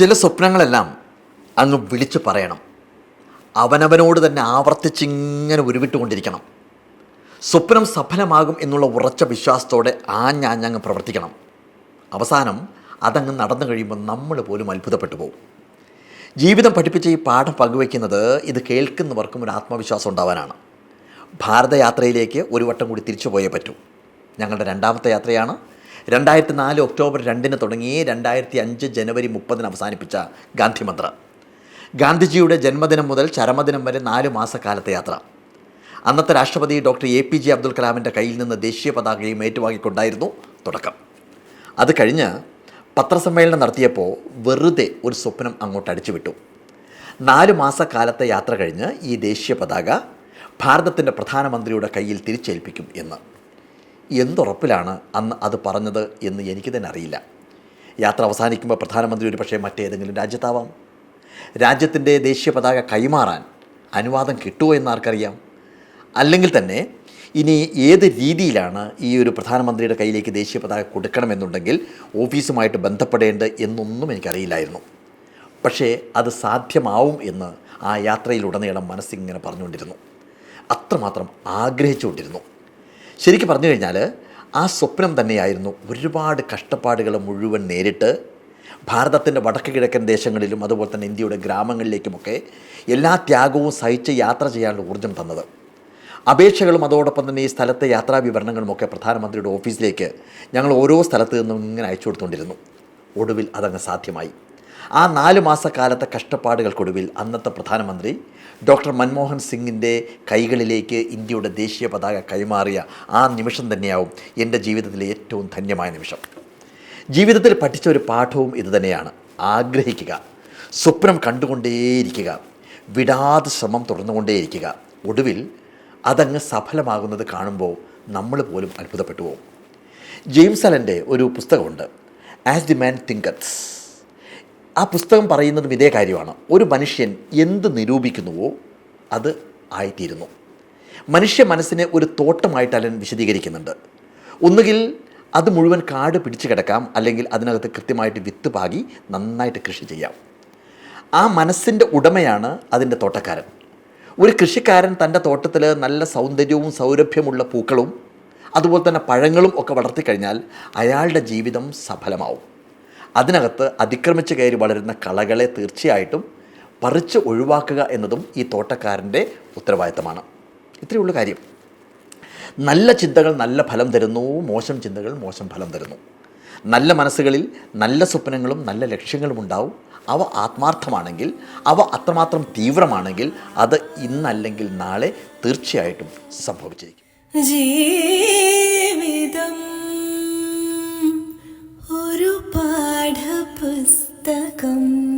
ചില സ്വപ്നങ്ങളെല്ലാം അങ്ങ് വിളിച്ചു പറയണം. അവനവനോട് തന്നെ ആവർത്തിച്ചിങ്ങനെ ഉരുവിട്ടുകൊണ്ടിരിക്കണം. സ്വപ്നം സഫലമാകും എന്നുള്ള ഉറച്ച വിശ്വാസത്തോടെ ആ ആഞ്ഞാഞ്ഞങ്ങ് പ്രവർത്തിക്കണം. അവസാനം അതങ്ങ് നടന്നു കഴിയുമ്പോൾ നമ്മൾ പോലും അത്ഭുതപ്പെട്ടു പോകും. ജീവിതം പഠിപ്പിച്ച ഈ പാഠം പങ്കുവയ്ക്കുന്നത് ഇത് കേൾക്കുന്നവർക്കും ഒരു ആത്മവിശ്വാസം ഉണ്ടാവാനാണ്. ഭാരതയാത്രയിലേക്ക് ഒരു വട്ടം കൂടി തിരിച്ചു പോയേ പറ്റൂ. ഞങ്ങളുടെ രണ്ടാമത്തെ യാത്രയാണ് രണ്ടായിരത്തി നാല് ഒക്ടോബർ രണ്ടിന് തുടങ്ങി രണ്ടായിരത്തി അഞ്ച് ജനുവരി മുപ്പതിന് അവസാനിപ്പിച്ച ഗാന്ധി മന്ത്ര. ഗാന്ധിജിയുടെ ജന്മദിനം മുതൽ ചരമദിനം വരെ നാല് മാസക്കാലത്തെ യാത്ര. അന്നത്തെ രാഷ്ട്രപതി doctor A P J Abdul കലാമിന്റെ കയ്യിൽ നിന്ന് ദേശീയ പതാകയും ഏറ്റുവാങ്ങിക്കൊണ്ടായിരുന്നു തുടക്കം. അത് കഴിഞ്ഞ് പത്രസമ്മേളനം നടത്തിയപ്പോൾ വെറുതെ ഒരു സ്വപ്നം അങ്ങോട്ട് അടിച്ചുവിട്ടു. നാല് മാസക്കാലത്തെ യാത്ര കഴിഞ്ഞ് ഈ ദേശീയ പതാക ഭാരതത്തിന്റെ പ്രധാനമന്ത്രിയുടെ കയ്യിൽ തിരിച്ചേൽപ്പിക്കും എന്ന്. എന്തുറപ്പിലാണ് അന്ന് അത് പറഞ്ഞത് എന്ന് എനിക്ക് തന്നെ അറിയില്ല. യാത്ര അവസാനിക്കുമ്പോൾ പ്രധാനമന്ത്രി ഒരു പക്ഷേ മറ്റേതെങ്കിലും രാജ്യത്താവാം. രാജ്യത്തിന്റെ ദേശീയ പതാക കൈമാറാൻ അനുവാദം കിട്ടുമോ എന്ന് ആർക്കറിയാം? അല്ലെങ്കിൽ തന്നെ ഇനി ഏത് രീതിയിലാണ് ഈ ഒരു പ്രധാനമന്ത്രിയുടെ കയ്യിലേക്ക് ദേശീയ പതാക കൊടുക്കണമെന്നുണ്ടെങ്കിൽ ഓഫീസുമായിട്ട് ബന്ധപ്പെടേണ്ടത് എന്നൊന്നും എനിക്കറിയില്ലായിരുന്നു. പക്ഷേ അത് സാധ്യമാവും എന്ന് ആ യാത്രയിലുടനീളം മനസ്സിങ്ങനെ പറഞ്ഞുകൊണ്ടിരുന്നു. അത്രമാത്രം ആഗ്രഹിച്ചുകൊണ്ടിരുന്നു. ശരിക്കും പറഞ്ഞു കഴിഞ്ഞാൽ ആ സ്വപ്നം തന്നെയായിരുന്നു ഒരുപാട് കഷ്ടപ്പാടുകൾ മുഴുവൻ നേരിട്ട് ഭാരതത്തിന്റെ വടക്ക് കിഴക്കൻ ദേശങ്ങളിലും അതുപോലെ തന്നെ ഇന്ത്യയുടെ ഗ്രാമങ്ങളിലേക്കുമൊക്കെ എല്ലാ ത്യാഗവും സഹിച്ച് യാത്ര ചെയ്യാനുള്ള ഊർജം തന്നത്. അപേക്ഷകളും അതോടൊപ്പം തന്നെ ഈ സ്ഥലത്തെ യാത്രാ വിവരണങ്ങളുമൊക്കെ പ്രധാനമന്ത്രിയുടെ ഓഫീസിലേക്ക് ഞങ്ങൾ ഓരോ സ്ഥലത്ത് നിന്നും ഇങ്ങനെ അയച്ചു കൊടുത്തുകൊണ്ടിരുന്നു. ഒടുവിൽ അതങ്ങ് സാധ്യമായി. ആ നാല് മാസക്കാലത്തെ കഷ്ടപ്പാടുകൾക്കൊടുവിൽ അന്നത്തെ പ്രധാനമന്ത്രി ഡോക്ടർ മൻമോഹൻ സിംഗിന്റെ കൈകളിലേക്ക് ഇന്ത്യയുടെ ദേശീയ പതാക കൈമാറിയ ആ നിമിഷം തന്നെയാവും എന്റെ ജീവിതത്തിലെ ഏറ്റവും ധന്യമായ നിമിഷം. ജീവിതത്തിൽ പഠിച്ച ഒരു പാഠവും ഇതുതന്നെയാണ് ആഗ്രഹിക്കുക സ്വപ്നം കണ്ടുകൊണ്ടേയിരിക്കുക വിടാതെ ശ്രമം തുടർന്നുകൊണ്ടേയിരിക്കുക. ഒടുവിൽ അതങ്ങ് സഫലമാകുന്നത് കാണുമ്പോൾ നമ്മൾ പോലും അത്ഭുതപ്പെട്ടു പോകും ജെയിംസ് അലന്റെ ഒരു പുസ്തകമുണ്ട് ആസ് ദി മാൻ തിങ്കത്സ് ആ പുസ്തകം പറയുന്നതും ഇതേ കാര്യമാണ്. ഒരു മനുഷ്യൻ എന്ത് നിരൂപിക്കുന്നുവോ അത് ആയിത്തീരുന്നു. മനുഷ്യ മനസ്സിനെ ഒരു തോട്ടമായിട്ട് അലൻ വിശദീകരിക്കുന്നുണ്ട്. ഒന്നുകിൽ അത് മുഴുവൻ കാട് പിടിച്ചു കിടക്കാം അല്ലെങ്കിൽ അതിനകത്ത് കൃത്യമായിട്ട് വിത്ത് പാകി നന്നായിട്ട് കൃഷി ചെയ്യാം. ആ മനസ്സിന്റെ ഉടമയാണ് അതിന്റെ തോട്ടക്കാരൻ. ഒരു കൃഷിക്കാരൻ തന്റെ തോട്ടത്തിൽ നല്ല സൗന്ദര്യവും സൗരഭ്യമുള്ള പൂക്കളും അതുപോലെ തന്നെ പഴങ്ങളും ഒക്കെ വളർത്തിക്കഴിഞ്ഞാൽ അയാളുടെ ജീവിതം സഫലമാവും. അതിനകത്ത് അതിക്രമിച്ച് കയറി വളരുന്ന കളകളെ തീർച്ചയായിട്ടും പറിച്ച് ഒഴിവാക്കുക എന്നതും ഈ തോട്ടക്കാരന്റെ ഉത്തരവാദിത്തമാണ്. ഇത്രയേ ഉള്ളൂ കാര്യം. നല്ല ചിന്തകൾ നല്ല ഫലം തരുന്നു മോശം ചിന്തകൾ മോശം ഫലം തരുന്നു. നല്ല മനസ്സുകളിൽ നല്ല സ്വപ്നങ്ങളും നല്ല ലക്ഷ്യങ്ങളും ഉണ്ടാവും. അവ ആത്മാർത്ഥമാണെങ്കിൽ അവ അത്രമാത്രം തീവ്രമാണെങ്കിൽ അത് ഇന്നല്ലെങ്കിൽ നാളെ തീർച്ചയായിട്ടും സംഭവിച്ചിരിക്കും. ജീവിതം ഒരു പാഠപുസ്തകം